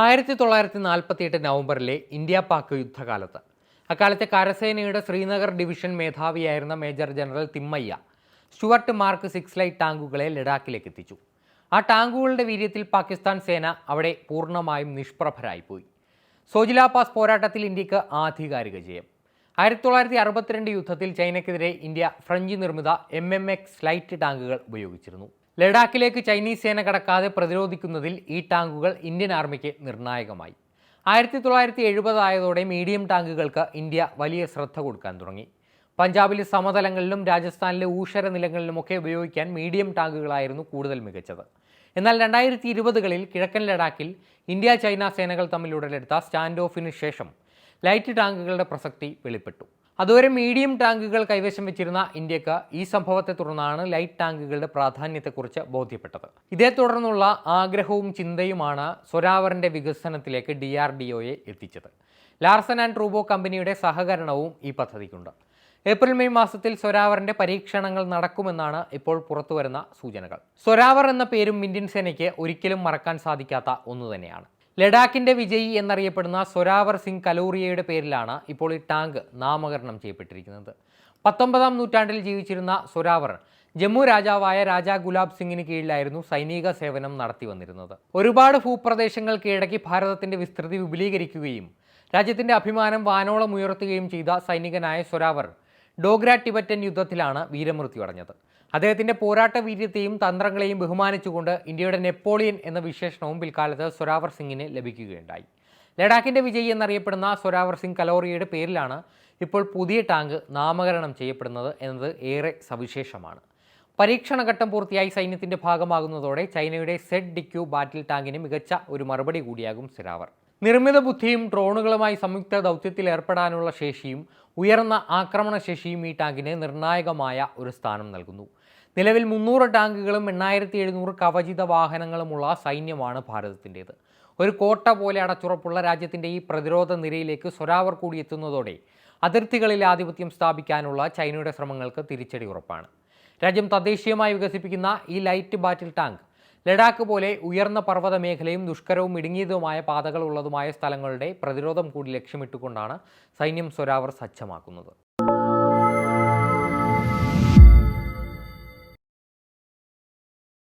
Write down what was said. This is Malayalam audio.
ആയിരത്തി തൊള്ളായിരത്തി നാൽപ്പത്തിയെട്ട് നവംബറിലെ ഇന്ത്യ പാക് യുദ്ധകാലത്ത്. അക്കാലത്തെ കരസേനയുടെ Srinagar division മേധാവിയായിരുന്ന major general Thimayya Stuart mark six light ടാങ്കുകളെ ലഡാക്കിലേക്ക് എത്തിച്ചു ആ ടാങ്കുകളുടെ വീര്യത്തിൽ പാകിസ്ഥാൻ സേന അവിടെ പൂർണമായും നിഷ്പ്രഭരായിപ്പോയി. സോജില പാസ് പോരാട്ടത്തിൽ ഇന്ത്യയ്ക്ക് ആധികാരിക ജയം. ആയിരത്തി തൊള്ളായിരത്തി അറുപത്തിരണ്ട് യുദ്ധത്തിൽ ചൈനയ്ക്കെതിരെ ഇന്ത്യ ഫ്രഞ്ച് നിർമ്മിത എം എം എക്സ് ലൈറ്റ് ടാങ്കുകൾ ഉപയോഗിച്ചിരുന്നു. ലഡാക്കിലേക്ക് ചൈനീസ് സേന കടക്കാതെ പ്രതിരോധിക്കുന്നതിൽ ഈ ടാങ്കുകൾ ഇന്ത്യൻ ആർമിക്ക് നിർണായകമായി. ആയിരത്തി തൊള്ളായിരത്തി എഴുപതായതോടെ മീഡിയം ടാങ്കുകൾക്ക് ഇന്ത്യ വലിയ ശ്രദ്ധ കൊടുക്കാൻ തുടങ്ങി. പഞ്ചാബിലെ സമതലങ്ങളിലും രാജസ്ഥാനിലെ ഊഷര നിലങ്ങളിലുമൊക്കെ ഉപയോഗിക്കാൻ മീഡിയം ടാങ്കുകളായിരുന്നു കൂടുതൽ മികച്ചത്. എന്നാൽ രണ്ടായിരത്തി ഇരുപതുകളിൽ കിഴക്കൻ ലഡാക്കിൽ ഇന്ത്യ ചൈന സേനകൾ തമ്മിൽ ഉടലെടുത്ത സ്റ്റാൻഡ് ഓഫിന് ശേഷം ലൈറ്റ് ടാങ്കുകളുടെ പ്രസക്തി വെളിപ്പെട്ടു. അതുവരെ മീഡിയം ടാങ്കുകൾ കൈവശം വെച്ചിരുന്ന ഇന്ത്യയ്ക്ക് ഈ സംഭവത്തെ തുടർന്നാണ് ലൈറ്റ് ടാങ്കുകളുടെ പ്രാധാന്യത്തെക്കുറിച്ച് ബോധ്യപ്പെട്ടത്. ഇതേ തുടർന്നുള്ള ആഗ്രഹവും ചിന്തയുമാണ് സൊരാവറിന്റെ വികസനത്തിലേക്ക് ഡി ആർ ഡി ഒയെ എത്തിച്ചത്. ലാർസൻ ആൻഡ് ട്രൂബോ കമ്പനിയുടെ സഹകരണവും ഈ പദ്ധതിക്കുണ്ട്. ഏപ്രിൽ മെയ് മാസത്തിൽ സ്വരാവറിന്റെ പരീക്ഷണങ്ങൾ നടക്കുമെന്നാണ് ഇപ്പോൾ പുറത്തുവരുന്ന സൂചനകൾ. സൊരാവർ എന്ന പേരും ഇന്ത്യൻ സേനയ്ക്ക് ഒരിക്കലും മറക്കാൻ സാധിക്കാത്ത ഒന്നു തന്നെയാണ്. ലഡാക്കിന്റെ വിജയി എന്നറിയപ്പെടുന്ന സൊരാവർ സിംഗ് കലോറിയയുടെ പേരിലാണ് ഇപ്പോൾ ഈ ടാങ്ക് നാമകരണം ചെയ്യപ്പെട്ടിരിക്കുന്നത്. പത്തൊമ്പതാം നൂറ്റാണ്ടിൽ ജീവിച്ചിരുന്ന സൊരാവർ ജമ്മു രാജാവായ രാജാ ഗുലാബ് സിംഗിന് കീഴിലായിരുന്നു സൈനിക സേവനം നടത്തി വന്നിരുന്നത്. ഒരുപാട് ഭൂപ്രദേശങ്ങൾ കീഴടക്കി ഭാരതത്തിന്റെ വിസ്തൃതി വിപുലീകരിക്കുകയും രാജ്യത്തിന്റെ അഭിമാനം വാനോളം ഉയർത്തുകയും ചെയ്ത സൈനികനായ സൊരാവർ ഡോഗ്ര ടിബറ്റൻ യുദ്ധത്തിലാണ് വീരമൃത്യു അടഞ്ഞത്. അദ്ദേഹത്തിന്റെ പോരാട്ട വീര്യത്തെയും തന്ത്രങ്ങളെയും ബഹുമാനിച്ചുകൊണ്ട് ഇന്ത്യയുടെ നെപ്പോളിയൻ എന്ന വിശേഷണവും പിൽക്കാലത്ത് സൊരാവർ സിംഗിന് ലഭിക്കുകയുണ്ടായി. ലഡാക്കിന്റെ വിജയി എന്നറിയപ്പെടുന്ന സൊരാവർ സിംഗ് കലോറിയയുടെ പേരിലാണ് ഇപ്പോൾ പുതിയ ടാങ്ക് നാമകരണം ചെയ്യപ്പെടുന്നത് എന്നത് ഏറെ സവിശേഷമാണ്. പരീക്ഷണഘട്ടം പൂർത്തിയായി സൈന്യത്തിന്റെ ഭാഗമാകുന്നതോടെ ചൈനയുടെ സെഡ് ഡിക്യു ബാറ്റിൽ ടാങ്കിന് മികച്ച ഒരു മറുപടി കൂടിയാകും സിരാവർ. നിർമ്മിത ബുദ്ധിയും ഡ്രോണുകളുമായി സംയുക്ത ദൗത്യത്തിൽ ഏർപ്പെടാനുള്ള ശേഷിയും ഉയർന്ന ആക്രമണശേഷിയും ഈ ടാങ്കിന് നിർണായകമായ ഒരു സ്ഥാനം നൽകുന്നു. നിലവിൽ മുന്നൂറ് ടാങ്കുകളും എണ്ണായിരത്തി എഴുന്നൂറ് കവചിത വാഹനങ്ങളുമുള്ള സൈന്യമാണ് ഭാരതത്തിന്റേത്. ഒരു കോട്ട പോലെ അടച്ചുറപ്പുള്ള രാജ്യത്തിന്റെ ഈ പ്രതിരോധ നിരയിലേക്ക് സ്വരാവർ കൂടി എത്തുന്നതോടെ അതിർത്തികളിൽ ആധിപത്യം സ്ഥാപിക്കാനുള്ള ചൈനയുടെ ശ്രമങ്ങൾക്ക് തിരിച്ചടി ഉറപ്പാണ്. രാജ്യം തദ്ദേശീയമായി വികസിപ്പിക്കുന്ന ഈ ലൈറ്റ് ബാറ്റിൽ ടാങ്ക് ലഡാക്ക് പോലെ ഉയർന്ന പർവത മേഖലയും ദുഷ്കരവും ഇടുങ്ങിയതുമായ പാതകളുള്ളതുമായ സ്ഥലങ്ങളുടെ പ്രതിരോധം കൂടി ലക്ഷ്യമിട്ടുകൊണ്ടാണ് സൈന്യം സ്വരാവർ സജ്ജമാക്കുന്നത്.